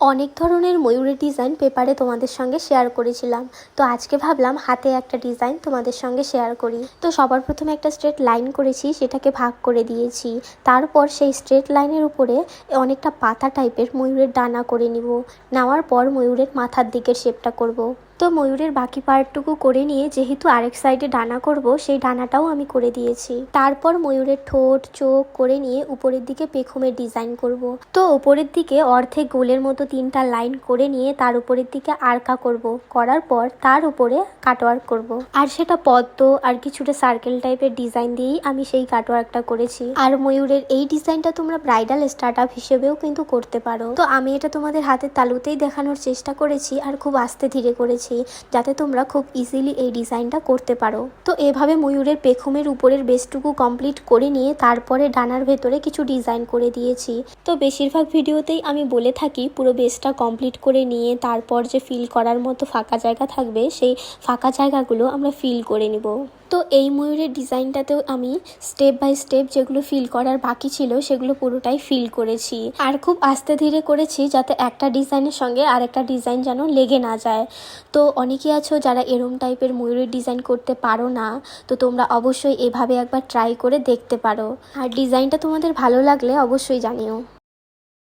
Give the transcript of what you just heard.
অনেক ধরনের ময়ূরের ডিজাইন পেপারে তোমাদের সঙ্গে শেয়ার করেছিলাম। তো আজকে ভাবলাম হাতে একটা ডিজাইন তোমাদের সঙ্গে শেয়ার করি। তো সবার প্রথমে একটা স্ট্রেট লাইন করেছি, সেটাকে ভাগ করে দিয়েছি। তারপর সেই স্ট্রেট লাইনের উপরে অনেকটা পাতা টাইপের ময়ূরের ডানা করে নিব। নেওয়ার পর ময়ূরের মাথার দিকের শেপটা করব। তো ময়ূরের বাকি পার্টটুকু করে নিয়ে যেহেতু আরেক সাইডে ডানা করব, সেই ডানাটাও আমি করে দিয়েছি তারপর ময়ূরের ঠোঁট, চোখ করে নিয়ে উপরের দিকে পেখমের ডিজাইন করব। তো উপরের দিকে অর্ধেক গোলের মতো তিনটা লাইন করে নিয়ে তার উপরের দিকে আরকা করব। করার পর তার উপরে কাটওয়ার্ক করব। আর সেটা পদ্ম আর কিছুটা সার্কেল টাইপের ডিজাইন দিয়েই আমি সেই কাটওয়ার্কটা করেছি আর ময়ূরের এই ডিজাইনটা তোমরা ব্রাইডাল স্টার্ট আপ হিসেবেও কিন্তু করতে পারো তো আমি এটা তোমাদের হাতের তালুতেই দেখানোর চেষ্টা করেছি আর খুব আস্তে ধীরে করেছি যাতে তোমরা খুব ইজিলি এই ডিজাইনটা করতে পারো। তো এভাবে ময়ূরের পেখমের উপরের বেসটুকু কমপ্লিট করে নিয়ে তারপরে ডানার ভেতরে কিছু ডিজাইন করে দিয়েছি। তো বেশিরভাগ ভিডিওতেই আমি বলে থাকি, পুরো বেসটা কমপ্লিট করে নিয়ে তারপর যে ফিল করার মতো ফাঁকা জায়গা থাকবে, সেই ফাঁকা জায়গাগুলো আমরা ফিল করে নিব। তো এই ময়ূরের ডিজাইনটাতেও আমি স্টেপ বাই স্টেপ যেগুলো ফিল করার বাকি ছিল, সেগুলো পুরোটাই ফিল করেছি। আর খুব আস্তে ধীরে করেছি যাতে একটা ডিজাইনের সঙ্গে আর একটা ডিজাইন যেন লেগে না যায়। তো অনেকে আছো যারা এরম টাইপের ময়ূরের ডিজাইন করতে পারো না, তো তোমরা অবশ্যই এভাবে একবার ট্রাই করে দেখতে পারো। আর ডিজাইনটা তোমাদের ভালো লাগলে অবশ্যই জানিও।